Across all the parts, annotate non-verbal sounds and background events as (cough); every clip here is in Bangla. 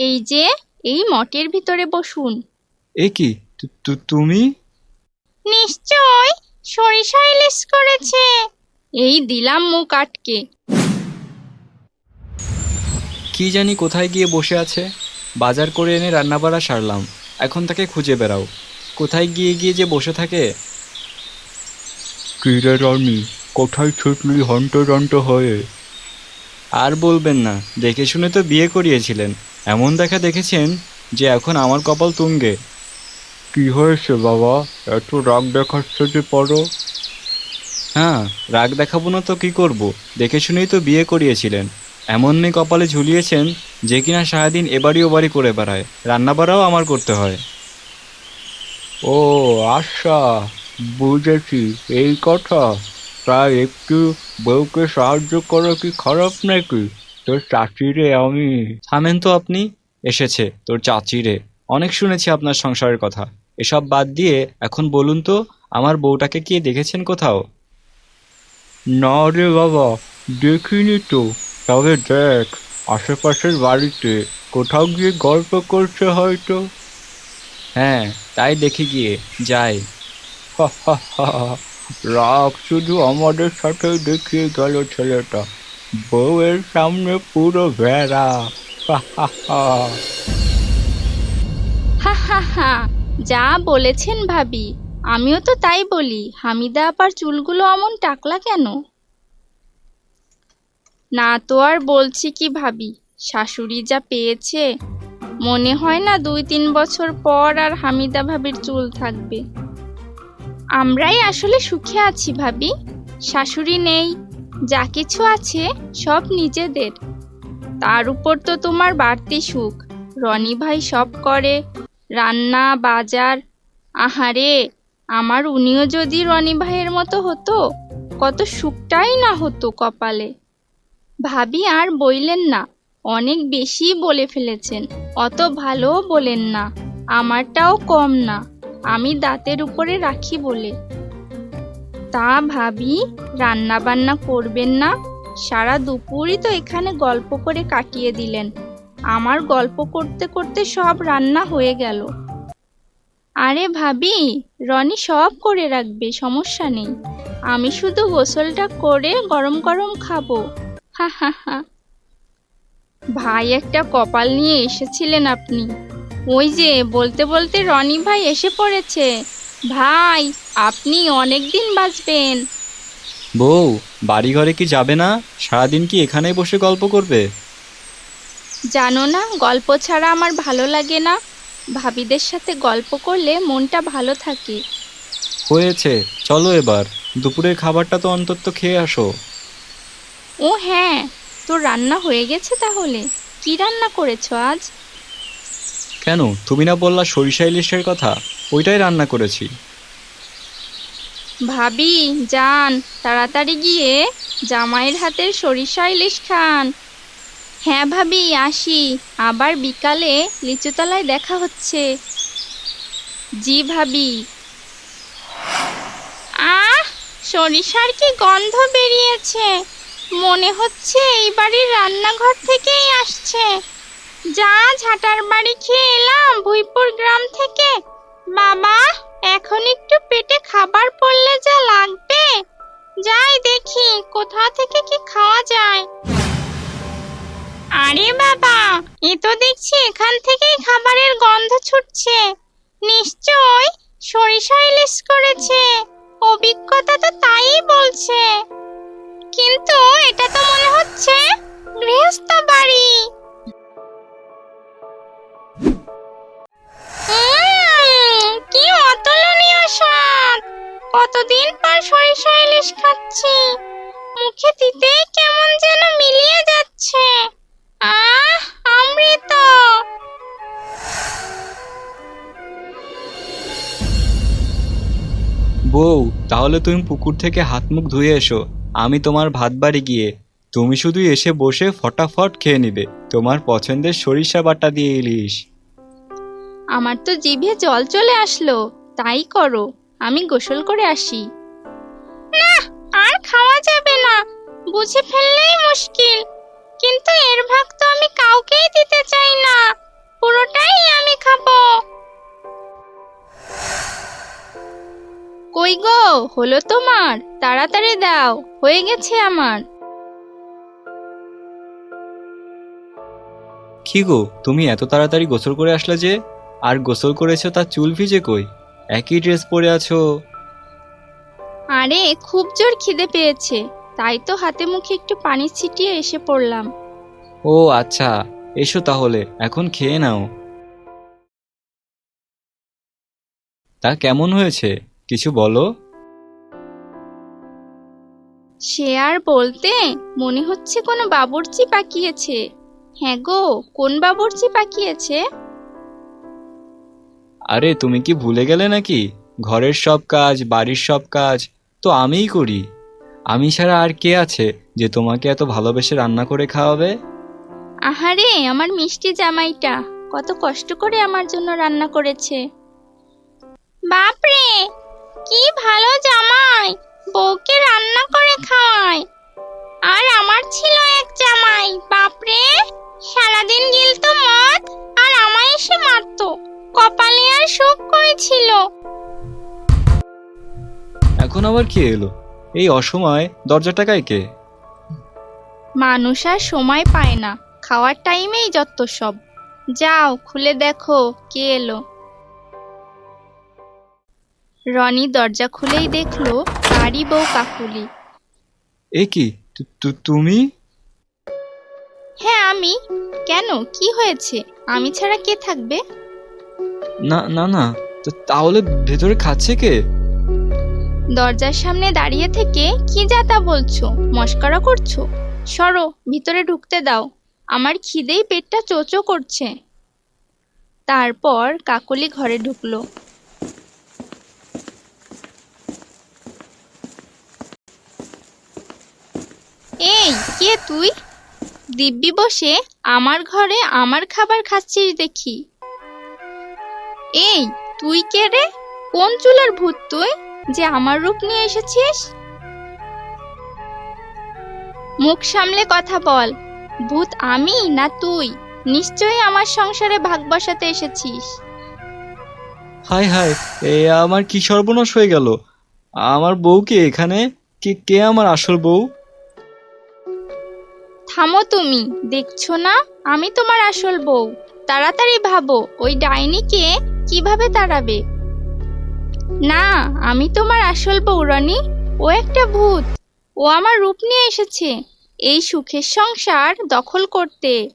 এই যে এই মঠের ভিতরে বসুন। এ কি? তুমি? নিশ্চয় সরিষা ইলিশ করেছে। এই দিলাম মুখ আটকে। কি জানি কোথায় গিয়ে বসে আছে। বাজার করে এনে রান্নাবাড়া সারলাম। এখন তাকে খুঁজে বেড়াও। কোথায় গিয়ে গিয়ে যে বসে থাকে? কিরে রানী? কোথায় ছুটলি হন্ট হয়ে? আর বলবেন না। দেখে শুনে তো বিয়ে করিয়েছিলেন। এমন দেখা দেখেছেন যে এখন আমার কপাল তুঙ্গে। কি হয়েছে বাবা? এত রাগ দেখাচ্ছে যে পড়ো। হ্যাঁ রাগ দেখাবো না তো কি করব? দেখে শুনেই তো বিয়ে করিয়েছিলেন। এমন মেয়ে কপালে ঝুলিয়েছেন যে কিনা সারাদিন এবাড়ি ওবাড়ি করে বেড়ায়। রান্নাবাড়াও আমার করতে হয়। ও আচ্ছা বুঝেছি। এই কথা। তাই একটু বউকে সাহায্য করা কি খারাপ নাকি? তোর চাচিরে আমি থামেন তো আপনি এসেছে তোর চাচি রে অনেক শুনেছি আপনার সংসারের কথা। এসব বাদ দিয়ে এখন বলুন তো আমার বউটাকে কি দেখেছেন কোথাও? না রে বাবা দেখিনি তো। তবে দেখ আশেপাশের বাড়িতে কোথাও গিয়ে গল্প করছে হয়তো। হ্যাঁ তাই দেখে গিয়ে যাই। রাগ শুধু আমাদের সাথে দেখিয়ে গেল ছেলেটা। বউয়ের সামনে পুরো ভেড়া। যা বলেছেন ভাবি। আমিও তো তাই বলি। হামিদা আপার চুলগুলো অমন টাকলা কেন? না তো আর বলছি কি ভাবি। শাশুড়ি যা পেয়েছে, মনে হয় না দুই তিন বছর পর আর হামিদা ভাবির চুল থাকবে। আমরাই আসলে সুখে আছি ভাবি। শাশুড়ি নেই যা কিছু আছে সব নিজেদের। তার উপর তো তোমার বাড়তি সুখ। রনি ভাই সব করে। রান্না, বাজার। আহারে, আমার উনিও যদি রনি ভাইয়ের মতো হতো, কত সুখটাই না হতো কপালে। ভাবি আর বইলেন না, অনেক বেশি বলে ফেলেছেন, অত ভালো বলেন না, আমারটাও কম না, আমি দাঁতের উপরে রাখি বলে। তা ভাবি রান্না বান্না করবেন না? সারা দুপুরই তো এখানে গল্প করে কাটিয়ে দিলেন। আমার গল্প করতে করতে সব রান্না হয়ে গেল। আরে ভাবি, রনি সব করে রাখবে, সমস্যা নেই। আমি শুধু গোসলটা করে গরম গরম খাব। ভাই, একটা কপাল নিয়ে এসেছিলেন আপনি। ওই যে, বলতে বলতে রনি ভাই এসে পড়েছে। ভাই আপনি অনেক দিন বাঁচবেন। বউ বাড়ি ঘরে কি যাবে না? সারাদিন কি এখানেই বসে গল্প করবে? জানো না গল্প ছাড়া আমার ভালো লাগে না। ভাবিদের সাথে গল্প করলে মনটা ভালো থাকে। হয়েছে চলো এবার। দুপুরের খাবারটা তো অন্তত খেয়ে আসো। ও হ্যাঁ তোর রান্না হয়ে গেছে তাহলে? কি রান্না করেছ আজ? কেন? তুমি না বললা সরিষা ইলিশের কথা। ওইটাই রান্না করেছি। ভাবি, যান, তাড়াতাড়ি গিয়ে জামাইয়ের হাতের সরিষা ইলিশ খান। হ্যাঁ ভাবি, আসি। আবার বিকালে লিচুতলায় দেখা হচ্ছে। জি ভাবি। আহ, সরিষার কি গন্ধ বেরিয়েছে? মনে হচ্ছে এই বাড়ির রান্নাঘর থেকেই আসছে। যা, ঝাটার বাড়ি খেয়ে এলাম, ভুইপুর গ্রাম থেকে। বাবা এখন একটু পেটে খাবার পড়লে যা লাগবে। যাই দেখি, কোথা থেকে কি খাওয়া যায়? আরে বাবা, এ তো দেখছি এখান থেকেই খাবারের গন্ধ ছুটছে। নিশ্চয় সরিষা ইলিশ করেছে। অভিজ্ঞতা তো তাই বলছে। কিন্তু এটা তো মনে হচ্ছে গৃহস্থ বাড়ি। অতুলনীয় কতদিন পর সরিষা ইলিশ খাচ্ছি। মুখে দিতেই কেমন যেন মিলিয়ে যাচ্ছে। আহ অমৃত। বউ তাহলে তুমি পুকুর থেকে হাত মুখ ধুয়ে এসো। আমি তোমার ভাত বাড়ি গিয়ে। তুমি শুধু এসে বসে ফটাফট খেয়ে নিবে। তোমার পছন্দের সরিষা বাটা দিয়ে ইলিশ। আমার তো জিভে জল চলে আসলো। তাই করো, আমি গোসল করে আসি। না, আর খাওয়া যাবে না, বুঝে ফেললেই মুশকিল। কিন্তু এর ভাগ তো আমি কাউকেই দিতে চাই না, পুরোটাই আমি খাব। কই গো, হলো তোমার, তাড়াতাড়ি দাও, হয়ে গেছে আমার। কি গো, তুমি এত তাড়াতাড়ি গোসল করে আসলে যে, আর গোসল করেছ তার চুল ভিজে কই? একই ড্রেস পরে আছো? আরে খুব জোর খিদে পেয়েছে। তাই তো হাতে মুখে একটু পানি ছিটিয়ে এসে পড়লাম। ও আচ্ছা। এসো তাহলে এখন খেয়ে নাও। তা কেমন হয়েছে? কিছু বলো। সে আর বলতে মনে হচ্ছে কোনো বাবুর্চি পাকিয়েছে। হ্যাঁ গো কোন বাবুর্চি পাকিয়েছে? আরে, তুমি কি ভুলে গেলে নাকি? ঘরের সব কাজ, বাড়ির সব কাজ, তো আমিই করি। আমি ছাড়া আর কে আছে যে তোমাকে এত ভালোবেসে রান্না করে খাওয়াবে? আহারে, আমার মিষ্টি জামাইটা। কত কষ্ট করে আমার জন্য রান্না করেছে। বাপরে, কি ভালো জামাই। বউকে রান্না করে খাওয়ায়। আর আমার ছিল এক জামাই। বাপরে, সারাদিন গিলতো মদ, আর আমায় এসে মারতো। কপালে আর সুখ করেছিল এখন আবার কে এলো? এই অসময় দরজা টাকায় কে মানুষ আর সময় পায় না খাওয়ার টাইমেই যত সব। যাও খুলে দেখো কে এলো। রনি দরজা খুলেই দেখল তারই বউ কাকুলি। এ কি? তু- তু- তুমি? হ্যাঁ আমি। কেন? কি হয়েছে? আমি ছাড়া কে থাকবে? না না না। তো তাহলে ভেতরে খাচ্ছে কে? দরজার সামনে দাঁড়িয়ে থেকে কি যাতা বলছো? মস্করা করছ? সরো, ভিতরে ঢুকতে দাও। আমার খিদেই পেটটা চোচো করছে। তারপর কাকলি ঘরে ঢুকলো। এই, কে তুই? দিব্যি বসে, আমার ঘরে আমার খাবার খাচ্ছিস দেখি। এই তুই কে রে? কোন চুলার ভূত তুই যে আমার রূপ নিয়ে এসেছিস? মুখ সামলে কথা বল। ভূত আমি না তুই? নিশ্চয়ই আমার সংসারে ভাগ বসাতে এসেছিস। হায় হায় এ আমার কি সর্বনাশ হয়ে গেল? আমার বউ কে এখানে? কে কে আমার আসল বউ? থামো তুমি দেখছ না? আমি তোমার আসল বউ। তাড়াতাড়ি ভাবো ওই ডাইনিকে কীভাবে তাড়াবে না, আমি তোমার আসল বউ ও একটা ভূত। ও আমার রূপ নিয়ে এসেছে। এই সুখের সংসার দখল করতে।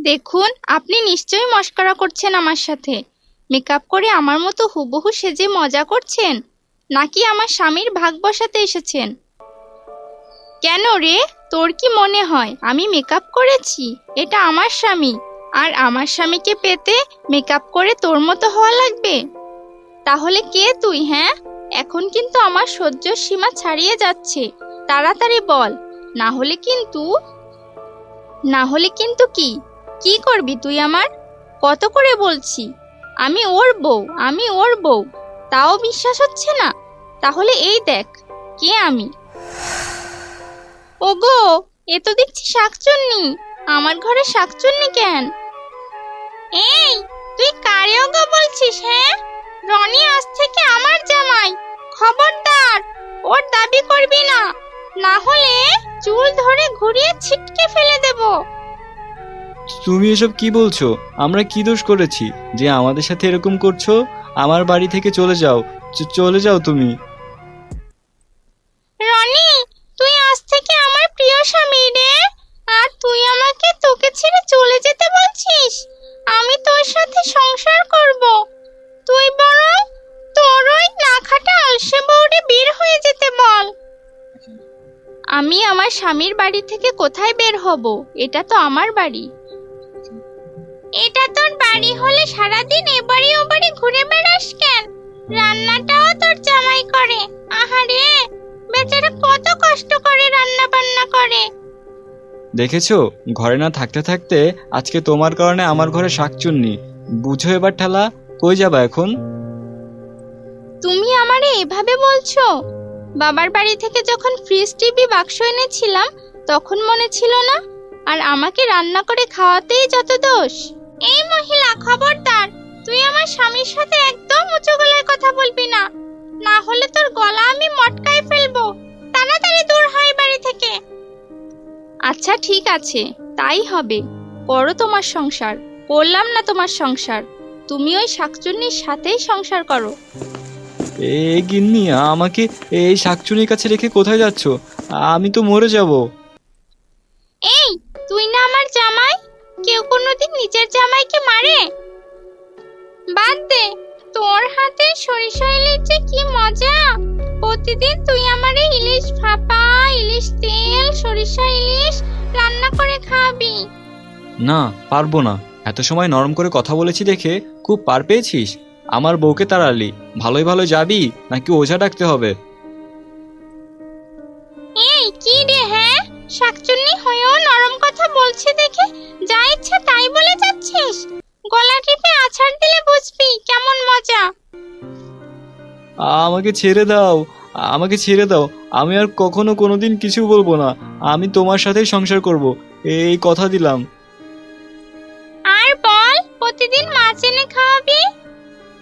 দেখুন, আপনি নিশ্চয়ই মস্করা করছেন আমার সাথে। মেকআপ করে আমার মতো হুবহু সেজে মজা করছেন? নাকি আমার স্বামীর ভাগ বসাতে এসেছেন? কেন রে? তোর কি মনে হয় আমি মেকআপ করেছি? এটা আমার স্বামী। আর আমার স্বামীকে পেতে মেকআপ করে তোর মতো হওয়া লাগবে? তাহলে কে তুই হ্যাঁ? এখন কিন্তু আমার সহ্য সীমা ছাড়িয়ে যাচ্ছে। তাড়াতাড়ি বল, না হলে কিন্তু, না হলে কিন্তু কি? কি করবি তুই আমার? কত করে বলছি? আমি ওর বউ, আমি ওর বউ, তাও বিশ্বাস হচ্ছে না? তাহলে এই দেখ, কে আমি? ওগো, এ তো দেখছি শাকচুন্নি। আমার ঘরে শাকচুন্নি কেন? এই তুই কারে ওগো বলছিস হ্যাঁ? রনি আজ থেকে আমার জামাই খবরদার। ওর দাবি করবি না না হলে চুল ধরে ঘুরিয়ে ছিটকে ফেলে দেব। তুমি এসব কি বলছো? আমরা কি দোষ করেছি? যে আমাদের সাথে এরকম করছ? আমার বাড়ি থেকে চলে যাও। চলে যাও তুমি। রনি তুই আজ থেকে আমার প্রিয় স্বামী রে। আর তুই আমাকে তোকে ছেড়ে চলে যেতে বলছিস? আমার স্বামীর বাড়ি থেকে কোথায় বের হব? এটা তো আমার বাড়ি। এটা তোর বাড়ি হলে সারাদিন এ বাড়ি ও বাড়ি ঘুরে বেড়াস কেন? রান্নাটাও তোর জামাই করে। আহারে বেচারা কত কষ্ট করে রান্না বান্না করে। দেখেছ ঘরে না থাকতে থাকতে আজকে তোমার কারণে আমার ঘরে শাকচুন্নি। বুঝো এবার ঠেলা কই যাবা এখন? তুমি আমারে এভাবে বলছো? বাবার বাড়ি থেকে যখন ফ্রিজ টিভি বাক্স এনেছিলাম, তখন মনে ছিল না, আর আমাকে রান্না করে খাওয়াতেই যত দোষ। এই মহিলা, খবরদার, তুই আমার স্বামীর সাথে একদম উঁচু গলায় কথা বলবি না। না হলে তোর গলা আমি মটকায় ফেলব। তাড়াতাড়ি দূর হয় বাড়ি থেকে। আচ্ছা ঠিক আছে, তাই হবে। করো তোমার সংসার। করলাম না তোমার সংসার। তুমি ওই শাকচুন্নির সাথেই সংসার করো। এ গিন্নি আমাকে এই শাকচুনির কাছে রেখে কোথায় যাচ্ছ? আমি তো মরে যাব। এই তুই না আমার জামাই? কেউ কোনোদিন নিজের জামাইকে মারে? বাদ দে তোর হাতে সরিষা ইলিশ যে কি মজা। প্রতিদিন তুই আমারে ইলিশ ভাপা ইলিশ তেল সরিষা ইলিশ রান্না করে খাওয়াবি না পারব না। এত সময় নরম করে কথা বলেছি দেখে খুব পার পেয়েছিস? আমার বউকে তাড়ালি ভালোই ভালো যাবি নাকি ওঝা ডাকতে হবে? এই কি রে হ্যাঁ? শাকচুন্নি হয়েও নরম কথা বলছে দেখে যা ইচ্ছা তাই বলে যাচ্ছিস। গলা টিপে আছাড় দিলে বুঝবি কেমন মজা। আমাকে ছেড়ে দাও আমাকে ছেড়ে দাও আমি আর কখনো কোনোদিন কিছু বলব না আমি তোমার সাথেই সংসার করব এই কথা দিলাম। আর বল প্রতিদিন খাওয়াবি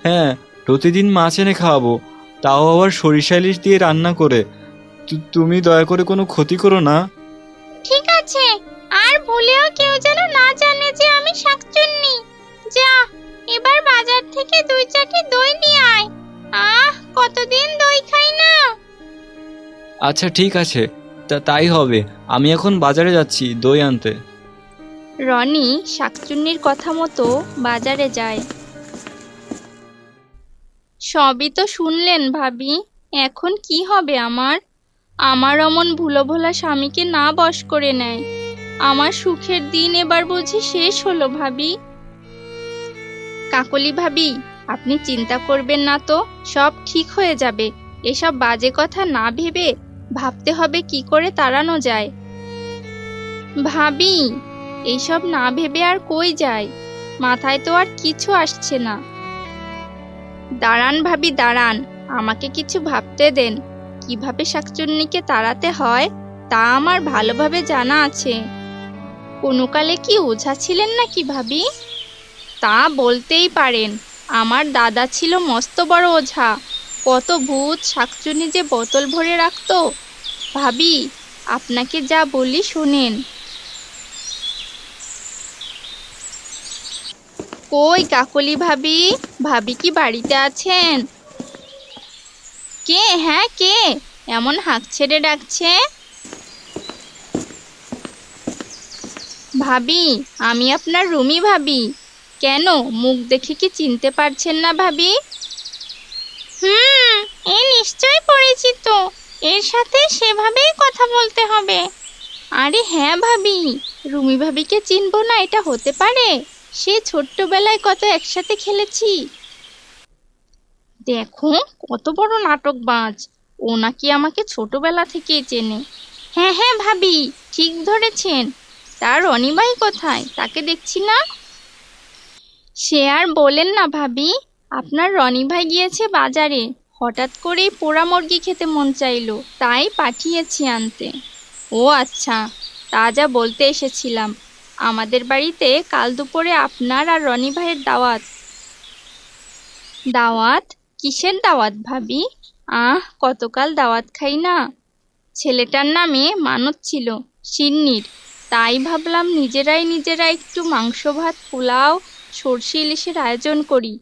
হ্যাঁ প্রতিদিন মাছ এনে খাওয়াবো। তাও আবার সরিষা ইলিশ দিয়ে রান্না করে। তু- তুমি দয়া করে কোনো ক্ষতি করো না। ঠিক আছে আর ভুলেও কেউ যেন না জানে যে আমি শাকচুন্নি। যা এবার বাজার থেকে দুই চারটি দই নিয়ে আয়। আহ কতদিন দই খাই না। আচ্ছা ঠিক আছে। তা তাই হবে। আমি এখন বাজারে যাচ্ছি দই আনতে। রনি শাকচুন্নির কথা মতো বাজারে যায়। সবই তো শুনলেন ভাবি। এখন কি হবে আমার? আমার অমন ভুলো ভোলা স্বামীকে না বশ করে নেয়। আমার সুখের দিন এবার বুঝি শেষ হলো ভাবি। কাকলি ভাবি, আপনি চিন্তা করবেন না তো, সব ঠিক হয়ে যাবে। এসব বাজে কথা না ভেবে ভাবতে হবে কি করে তাড়ানো যায়। ভাবি, এইসব না ভেবে আর কই যায়? মাথায় তো আর কিছু আসছে না। দাঁড়ান ভাবি, দাঁড়ান। আমাকে কিছু ভাবতে দেন। কীভাবে শাকচুন্নিকে তাড়াতে হয়, তা আমার ভালোভাবে জানা আছে। কোনোকালে কি ওঝা ছিলেন নাকি ভাবি? তা বলতেই পারেন, আমার দাদা ছিল মস্ত বড় ওঝা। কত ভূত শাকচুন্নি যে বোতল ভরে রাখতো। ভাবি, আপনাকে যা বলি শোনেন। কই কাকলি ভাবি? ভাবি কি বাড়িতে আছেন? কে? হ্যাঁ কে? এমন হাঁক ছেড়ে ডাকছে। ভাবি, আমি আপনার রুমি ভাবি। কেন? মুখ দেখে কি চিনতে পারছেন না ভাবি? হুম এই নিশ্চয়ই পরিচিত। এর সাথে সেভাবেই কথা বলতে হবে। আরে হ্যাঁ ভাবি, রুমি ভাবিকে চিনবো না, এটা হতে পারে? সে ছোট্টবেলায় কত একসাথে খেলেছি? দেখো, কত বড় নাটক বাজ ও নাকি আমাকে ছোটবেলা থেকেই চেনে। হ্যাঁ হ্যাঁ ভাবি, ঠিক ধরেছেন। তার অনিবাই কোথায়? তাকে দেখছি না? সে আর বলেন না, ভাবি। আপনার রনি ভাই গিয়েছে বাজারে। হঠাৎ করেই পোড়া মুরগি খেতে মন চাইলো। তাই পাঠিয়েছি আনতে। ও আচ্ছা তা যা বলতে এসেছিলাম। আমাদের বাড়িতে কাল দুপুরে আপনার আর রনি ভাইয়ের দাওয়াত। দাওয়াত? কিসের দাওয়াত ভাবি? আহ, কতকাল দাওয়াত খাই না। ছেলেটার নামে মানত ছিল, সিন্নির। তাই ভাবলাম নিজেরাই নিজেরা একটু মাংস, ভাত, পোলাও, সর্ষে ইলিশের আয়োজন করি।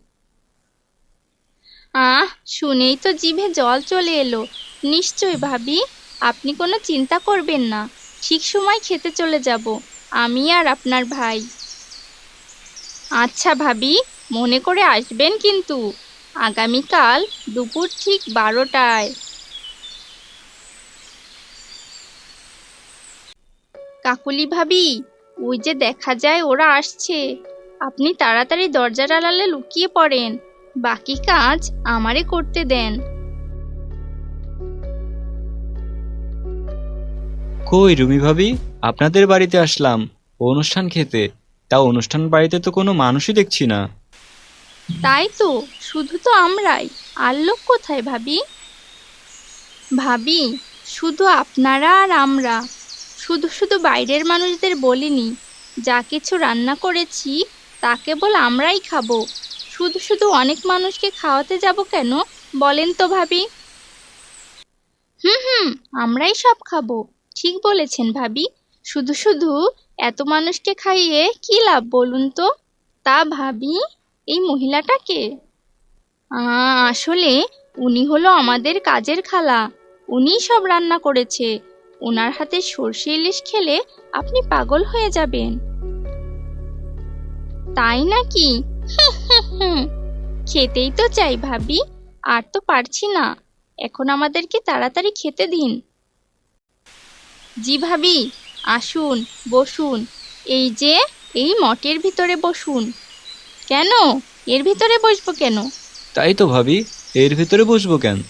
আহ, শুনেই তো জিভে জল চলে এলো। নিশ্চয় ভাবি, আপনি কোনো চিন্তা করবেন না। ঠিক সময় খেতে চলে যাব। আমি আর আপনার ভাই। আচ্ছা ভাবি, মনে করে আসবেন কিন্তু। আগামীকাল দুপুর ঠিক বারোটায়। কাকুলি ভাবি, ওই যে দেখা যায় ওরা আসছে। আপনি তাড়াতাড়ি দরজার আড়ালে লুকিয়ে পড়েন। বাকি কাজ আমারে করতে দেন। কই রুমি ভাবি? আপনাদের বাড়িতে আসলাম। অনুষ্ঠান খেতে। তা অনুষ্ঠান বাড়িতে তো কোনো মানুষই দেখছি না। তাই তো, শুধু তো আমরাই। আর লোক কোথায় ভাবি? ভাবি, শুধু আপনারা আর আমরা। শুধু শুধু বাইরের মানুষদের বলিনি। যা কিছু রান্না করেছি, তা কেবল আমরাই খাব। শুধু শুধু অনেক মানুষকে খাওয়াতে যাব কেন, বলেন তো ভাবি। হুম হুম, আমরাই সব খাব। ঠিক বলেছেন ভাবি। শুধু শুধু এত মানুষকে খাইয়ে কি লাভ বলুন তো? তা ভাবি, এই মহিলাটাকে? আসলে উনি হলো আমাদের কাজের খালা। উনিই সব রান্না করেছে। ওনার হাতে সর্ষে ইলিশ খেলে আপনি পাগল হয়ে যাবেন। তাই নাকি? (laughs) খেতেই তো চাই ভাবি, আর তো পারছি না। এখন আমাদেরকে তাড়াতাড়ি খেতে দিন। জি ভাবি আসুন বসুন। এই যে এই মঠের ভিতরে বসুন। কেন? এর ভিতরে বসবো কেন? তাই তো ভাবি এর ভিতরে বসবো কেন?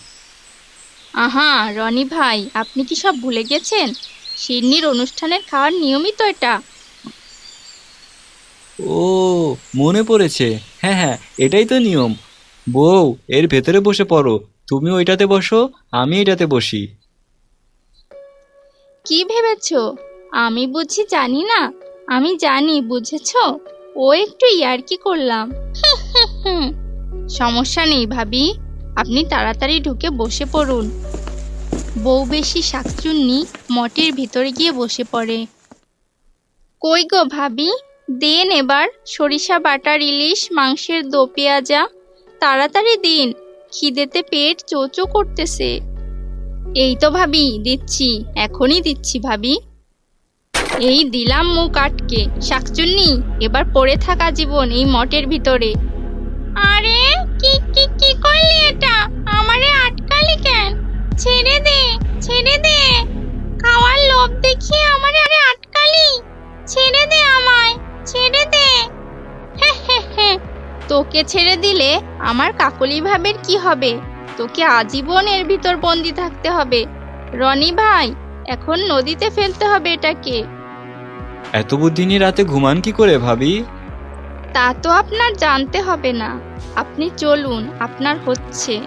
আহা রনি ভাই আপনি কি সব ভুলে গেছেন? শিরনির অনুষ্ঠানের খাওয়ার নিয়মই তো এটা। ও মনে পড়েছে। হ্যাঁ হ্যাঁ এটাই তো নিয়ম। বউ এর ভেতরে বসে পড়ো। তুমি ওইটাতে বসো আমি এটাতে বসি। কি ভেবেছো? আমি বুঝি জানি না। আমি জানি, বুঝেছ? ও একটু ইয়ার্কি করলাম। (laughs) সমস্যা নেই ভাবি। আপনি তাড়াতাড়ি ঢুকে বসে পড়ুন। বউ বেশি শাকচুন্নি মঠের ভিতরে গিয়ে বসে পড়ে। কই গো ভাবি? দেন এবার সরিষা, বাটার, ইলিশ, মাংসের দো পেঁয়াজা। তাড়াতাড়ি দিন। খিদেতে পেট চোচো করতেছে। এই তো ভাবি দিচ্ছি। এখনই দিচ্ছি ভাবি। এই দিলাম মুখ আটকে। শাকচুন্নি এবার পড়ে থাকা জীবন এই মঠের ভিতরে। আরে কি কি কি করলি এটা? আমারে আটকালি কেন? ছেড়ে দে ছেড়ে দে। খাওয়ার লোভ দেখিয়ে আমারে আরে আটকালি? ছেড়ে দে আমায় ছেড়ে দে। তোকে ছেড়ে দিলে আমার কাকলি ভাবের কি হবে? তোকে আজীবন এর ভিতর বন্দি থাকতে হবে। রনি ভাই এখন নদীতে ফেলতে হবে এটাকে। এত বুদ্ধিনী রাতে ঘুমান কি করে ভাবি? তা তো আপনার জানতে হবে না। আপনি চলুন আপনার হচ্ছে।